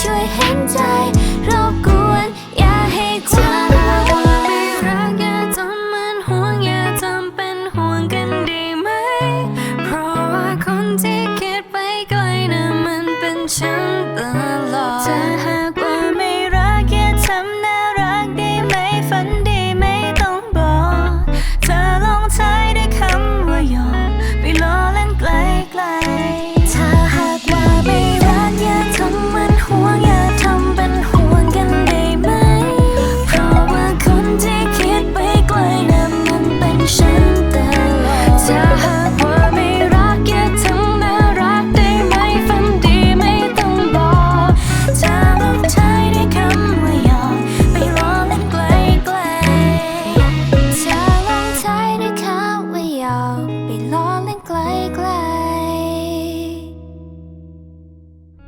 ช่วยเห็นใจรอบกู